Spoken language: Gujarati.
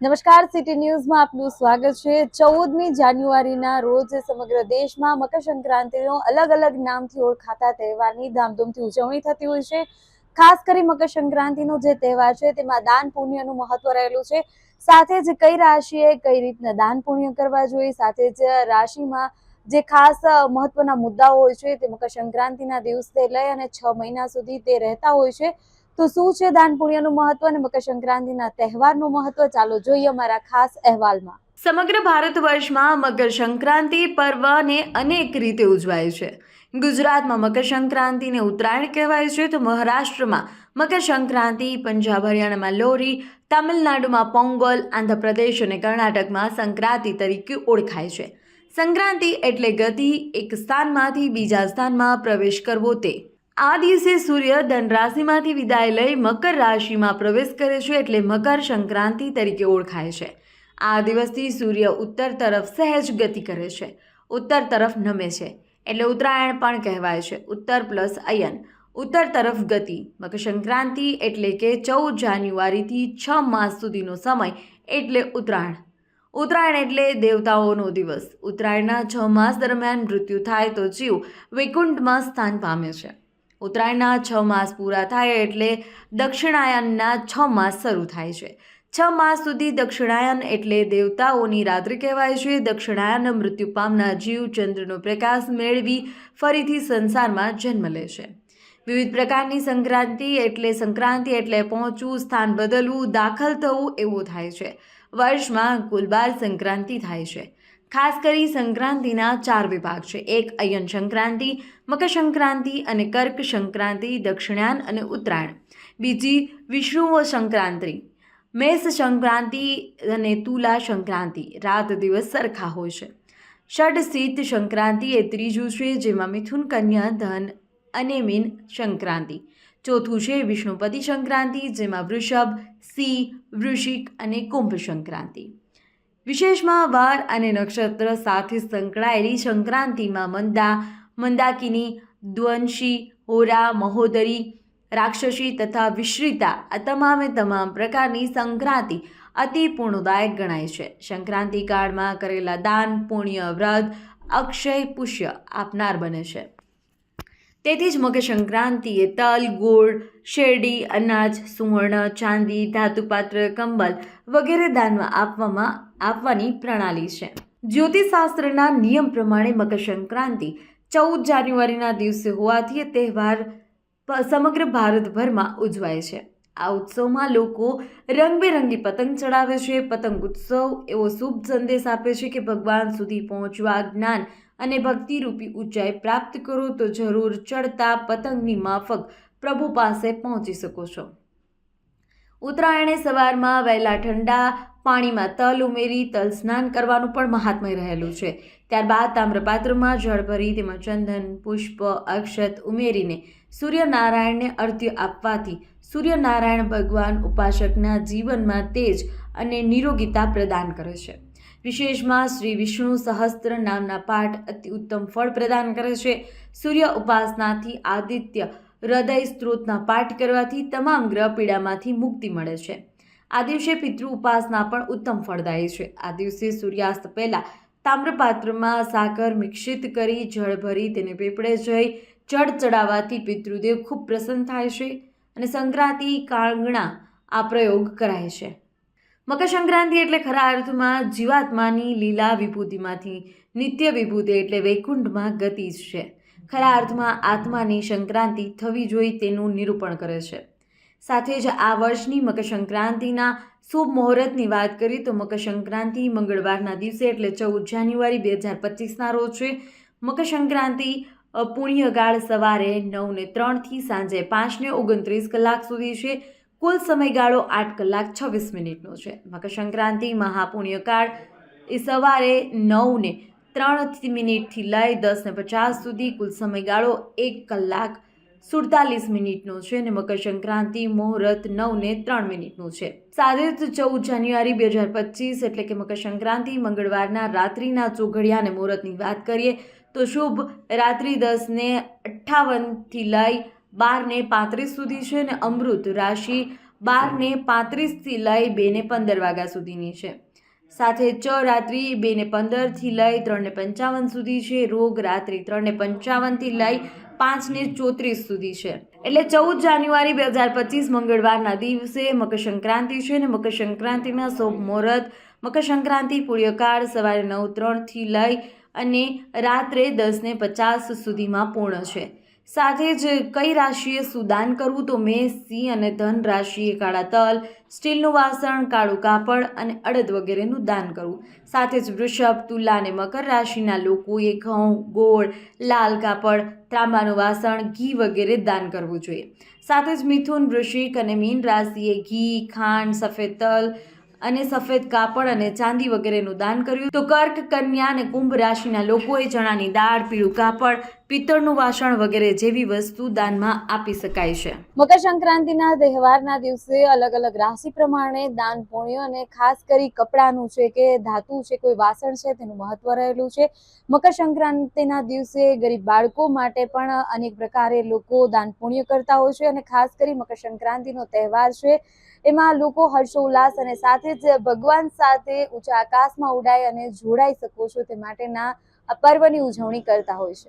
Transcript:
નમસ્કાર સિટી ન્યૂઝમાં આપનું સ્વાગત છે. ચૌદમી જાન્યુઆરીના રોજ સમગ્ર દેશમાં મકર સંક્રાંતિનો અલગ અલગ નામથી ઓળખાતા તહેવારની ધામધૂમથી ઉજવણી થતી હોય છે. ખાસ કરી મકર સંક્રાંતિનો જે તહેવાર છે, તેમાં દાન પુણ્યનું મહત્વ રહેલું છે. સાથે જ કઈ રાશિએ કઈ રીતના દાન પુણ્ય કરવા જોઈએ? સાથે જ રાશિમાં જે ખાસ મહત્વના મુદ્દાઓ હોય છે, તે મકર સંક્રાંતિના દિવસથી લઈ અને છ મહિના સુધી તે રહેતા હોય છે. તો શું છે દાન પુણ્યનું મહત્વ અને મકર સંક્રાંતિના તહેવારનું મહત્વ? ચાલો જોઈએ અમારા ખાસ અહેવાલમાં. સમગ્ર ભારત વર્ષમાં મકર સંક્રાંતિ પર્વને અનેક રીતે ઉજવાય છે. ગુજરાતમાં મકર સંક્રાંતિને ઉત્તરાયણ કહેવાય છે તો મહારાષ્ટ્રમાં મકર સંક્રાંતિ પંજાબ, હરિયાણામાં લોહરી, તમિલનાડુમાં પોંગલ, આંધ્રપ્રદેશ અને કર્ણાટકમાં સંક્રાંતિ તરીકે ઓળખાય છે. સંક્રાંતિ એટલે ગતિ, એક સ્થાનમાંથી બીજા સ્થાનમાં પ્રવેશ કરવો તે. આ દિવસે સૂર્ય ધન રાશિમાંથી વિદાય લઈ મકર રાશિમાં પ્રવેશ કરે છે એટલે મકર સંક્રાંતિ તરીકે ઓળખાય છે. આ દિવસથી સૂર્ય ઉત્તર તરફ સહેજ ગતિ કરે છે. ઉત્તર તરફ નમે છે. એટલે ઉત્તરાયણ પણ કહેવાય છે. ઉત્તર પ્લસ અયન. ઉત્તર તરફ ગતિ. મકર સંક્રાંતિ એટલે કે ચૌદ જાન્યુઆરીથી છ માસ સુધીનો સમય એટલે ઉત્તરાયણ. ઉત્તરાયણ એટલે દેવતાઓનો દિવસ. ઉત્તરાયણના છ માસ દરમિયાન મૃત્યુ થાય તો જીવ વૈકુંઠમાં સ્થાન પામે છે. ઉત્તરાયણના છ માસ પૂરા થાય એટલે દક્ષિણાયનના છ માસ શરૂ થાય છે. છ માસ સુધી દક્ષિણાયન એટલે દેવતાઓની રાત્રિ કહેવાય છે. દક્ષિણાયન મૃત્યુ પામનાર જીવ ચંદ્રનો પ્રકાશ મેળવી ફરીથી સંસારમાં જન્મ લે છે. વિવિધ પ્રકારની સંક્રાંતિ એટલે સંક્રાંતિ એટલે પહોંચવું, સ્થાન બદલવું, દાખલ થવું એવું થાય છે. વર્ષમાં કુલ બાર સંક્રાંતિ થાય છે. ખાસ કરી સંક્રાંતિના ચાર વિભાગ છે. એક અયન સંક્રાંતિ, મકર સંક્રાંતિ અને કર્ક સંક્રાંતિ, દક્ષિણાયન અને ઉત્તરાયણ. બીજી વિષ્ણુઓ સંક્રાંતિ, મેષ સંક્રાંતિ અને તુલા સંક્રાંતિ. રાત દિવસ સરખા હોય છે. ષડ સંક્રાંતિ એ ત્રીજું છે, જેમાં મિથુન કન્યા, ધન અને મીન સંક્રાંતિ. ચોથું છે વિષ્ણુપતિ સંક્રાંતિ, જેમાં વૃષભ, સિંહ, વૃશ્ચિક અને કુંભ સંક્રાંતિ. વિશેષમાં વાર અને નક્ષત્ર સાથે સંકળાયેલી સંક્રાંતિમાં મંદા, મંદાકિની દ્વંશી હોરા, મહોદરી, રાક્ષસી તથા વિશ્રિતા આ તમામે તમામ પ્રકારની સંક્રાંતિ અતિ પૂર્ણદાયક ગણાય છે. સંક્રાંતિ કાળમાં કરેલા દાન, પુણ્ય, વ્રત, અક્ષય, પુષ્ય આપનાર બને છે. તેથી જ મકર સંક્રાંતિએ તલ ગોળ શેરડી, અનાજ, સુવર્ણ, ચાંદી ધાતુપાત્ર કંબલ વગેરે દાનમાં આપવામાં, આપવાની પ્રણાલી છે. જ્યોતિષશાસ્ત્રના નિયમ પ્રમાણે મકર સંક્રાંતિ ચૌદ જાન્યુઆરીના દિવસે હોવાથી તહેવાર સમગ્ર ભારતભરમાં ઉજવાય છે. આ ઉત્સવમાં લોકો રંગબેરંગી પતંગ ચડાવે છે. પતંગ ઉત્સવ એવો શુભ સંદેશ આપે છે કે ભગવાન સુધી પહોંચવા જ્ઞાન અને ભક્તિરૂપી ઊંચાઈ પ્રાપ્ત કરો તો જરૂર ચડતા પતંગની માફક પ્રભુ પાસે પહોંચી શકો છો. ઉત્તરાયણે સવારમાં વહેલા ઠંડા, પાણીમાં તલ ઉમેરી, તલ સ્નાન કરવાનું પણ મહાત્મય રહેલું છે. ત્યારબાદ તામ્રપાત્રમાં જળ ભરી તેમાં ચંદન, પુષ્પ, અક્ષત ઉમેરીને સૂર્યનારાયણને અર્ધ્ય આપવાથી સૂર્યનારાયણ ભગવાન ઉપાસકના જીવનમાં તેજ અને નિરોગીતા પ્રદાન કરે છે. વિશેષમાં શ્રી વિષ્ણુ સહસ્ત્ર નામના પાઠ અતિ ઉત્તમ ફળ પ્રદાન કરે છે. સૂર્ય ઉપાસનાથી આદિત્ય હૃદય સ્ત્રોતના પાઠ કરવાથી તમામ ગ્રહ પીડામાંથી મુક્તિ મળે છે. આ દિવસે પિતૃ ઉપાસના પણ ઉત્તમ ફળદાયી છે. આ દિવસે સૂર્યાસ્ત પહેલાં તામ્રપાત્રમાં સાકર મિશ્રિત કરી જળ ભરી તેને પીપળે જઈ જળ ચડાવવાથી પિતૃદેવ ખૂબ પ્રસન્ન થાય છે અને સંક્રાંતિ કાંગણા આ પ્રયોગ કરાય છે. મકર સંક્રાંતિ એટલે ખરા અર્થમાં જીવાત્માની લીલા વિભૂતિમાંથી નિત્ય વિભૂતિ એટલે વૈકુંઠમાં ગતિ છે. ખરા અર્થમાં આત્માની સંક્રાંતિ થવી જોઈએ તેનું નિરૂપણ કરે છે. સાથે જ આ વર્ષની મકર સંક્રાંતિના શુભ મુહૂર્તની વાત કરીએ તો મકર સંક્રાંતિ મંગળવારના દિવસે એટલે ચૌદ જાન્યુઆરી બે હજાર પચીસના રોજ છે. મકર સંક્રાંતિ અ, પુણ્યગાળ સવારે નવને ત્રણથી સાંજે પાંચને ઓગણત્રીસ કલાક સુધી છે. કુલ સમયગાળો આઠ કલાક છવ્વીસ મિનિટનો છે. મકર સંક્રાંતિ મહાપુણ્યકાળ એ સવારે નવને ત્રણ મિનિટથી લઈ દસને પચાસ સુધી કુલ સમયગાળો એક કલાક સુડતાલીસ મિનિટનો છે અને મકર સંક્રાંતિ મુહૂર્ત નવને ત્રણ મિનિટનું છે. સાથે ચૌદ જાન્યુઆરી બે હજાર પચીસ એટલે કે મકર સંક્રાંતિ મંગળવારના રાત્રિના ચોઘડિયા અને મુહૂર્તની વાત કરીએ તો શુભ રાત્રિ દસને અઠ્ઠાવનથી લઈ બારને પાંત્રીસ સુધી છે અને અમૃત રાશિ બાર ને પાંત્રીસથી લઈ બે ને પંદર વાગ્યા સુધીની છે. સાથે ચ રાત્રિ બે ને પંદરથી લઈ ત્રણ ને પંચાવન સુધી છે. રોગ રાત્રિ ત્રણ ને પંચાવનથી લઈ પાંચ ને ચોત્રીસ સુધી છે. એટલે ચૌદ જાન્યુઆરી બે હજાર પચીસ મંગળવારના દિવસે મકરસંક્રાંતિ છે અને મકરસંક્રાંતિના શુભ મુહૂર્ત, મકરસંક્રાંતિ પુણ્યકાળ સવારે નવ ત્રણથી લઈ અને રાત્રે દસ ને પચાસ સુધીમાં પૂર્ણ છે. સાથે જ કઈ રાશિએ શું દાન કરવું તો મેષ સિંહ અને ધન રાશિએ કાળા તલ, સ્ટીલનું વાસણ, કાળું કાપડ અને અડદ વગેરેનું દાન કરવું. સાથે જ વૃષભ, તુલા અને મકર રાશિના લોકોએ ઘઉં, ગોળ, લાલ કાપડ, તાંબાનું વાસણ, ઘી વગેરે દાન કરવું જોઈએ. સાથે જ મિથુન વૃશ્ચિક અને મીન રાશિએ ઘી, ખાંડ, સફેદ તલ અને સફેદ કાપડ અને ચાંદી વગેરેનું દાન કર્યું. તો કર્ક, કન્યા અને કુંભ રાશિના લોકોએ ચણાની દાળ, પીળું કાપડ, પિત્તળનું વાસણ વગેરે જેવી વસ્તુ દાનમાં આપી શકાય છે. મકર સંક્રાંતિના તહેવારના દિવસે અલગ અલગ રાશિ પ્રમાણે દાન, પુણ્ય અને ખાસ કરી કપડાનું છે કે ધાતુ છે, કોઈ વાસણ છે તેનું મહત્વ રહેલું છે. મકર સંક્રાંતિના દિવસે ગરીબ બાળકો માટે પણ અનેક પ્રકારે લોકો દાન, પુણ્ય કરતા હોય છે અને ખાસ કરી મકર સંક્રાંતિનો તહેવાર છે. એમાં લોકો હર્ષોલ્લાસ અને સાથે જ ભગવાન સાથે ઊંચા આકાશમાં ઉડાય અને જોડાઈ શકો છો તે માટેના આ પર્વની ઉજવણી કરતા હોય છે.